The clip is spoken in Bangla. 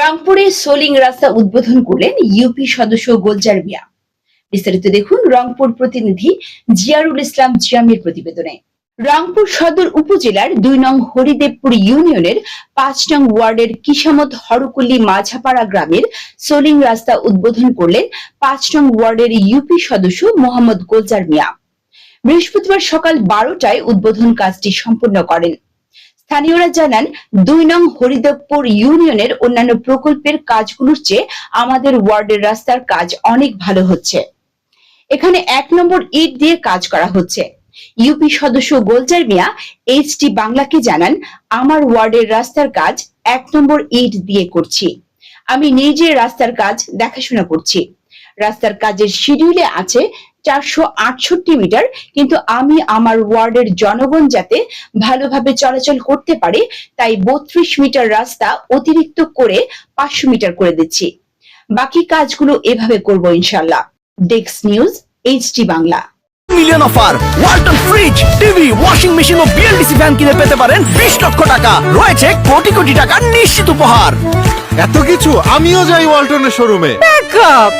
রংপুরে সোলিং রাস্তা উদ্বোধন করলেন ইউপি সদস্য গোলজার মিয়া। বিস্তারিত দেখুন রংপুর প্রতিনিধি জিয়ারুল ইসলাম জিয়ামের প্রতিবেদনে। রংপুর সদর উপজেলার দুই নং হরিদেবপুর ইউনিয়নের পাঁচ নং ওয়ার্ডের কিসামত হরকুল্লি মাঝাপাড়া গ্রামের সোলিং রাস্তা উদ্বোধন করলেন পাঁচ নং ওয়ার্ডের ইউপি সদস্য মোহাম্মদ গোলজার মিয়া। বৃহস্পতিবার সকাল বারোটায় উদ্বোধন কাজটি সম্পন্ন করেন। স্থানীয়রা জানান, দুই নং হরিদেবপুর ইউনিয়নের অন্যান্য প্রকল্পের কাজগুলোর চেয়ে আমাদের ওয়ার্ডের রাস্তার কাজ অনেক ভালো হচ্ছে। এখানে এক নম্বর ইট দিয়ে কাজ করা হচ্ছে। ইউপি সদস্য গোলজার মিয়া এইচটি বাংলাকে জানান, আমার ওয়ার্ডের রাস্তার কাজ এক নম্বর ইট দিয়ে করছি। আমি নিজে রাস্তার কাজ দেখাশোনা করছি। রাস্তার কাজের শিডিউলে আছে চারশো আটষট্টি মিটার কিন্তু আমি আমার ওয়ার্ডের জনগণ যাতে ভালোভাবে চলাচল করতে পারে তাই বত্রিশ মিটার রাস্তা অতিরিক্ত করে পাঁচশো মিটার করে দিচ্ছি। বাকি কাজগুলো এভাবে করব ইনশাল্লাহ ডেক্স news HD Bangla million offer Walton fridge TV washing machine ও বিএলডিসি ফ্যান কিনে পেতে পারেন বিশ লক্ষ টাকা। রয়েছে কোটি কোটি টাকার নিশ্চিত উপহার। এত কিছু আমিও যাই ওয়ালটনের শোরুমে ব্যাকআপ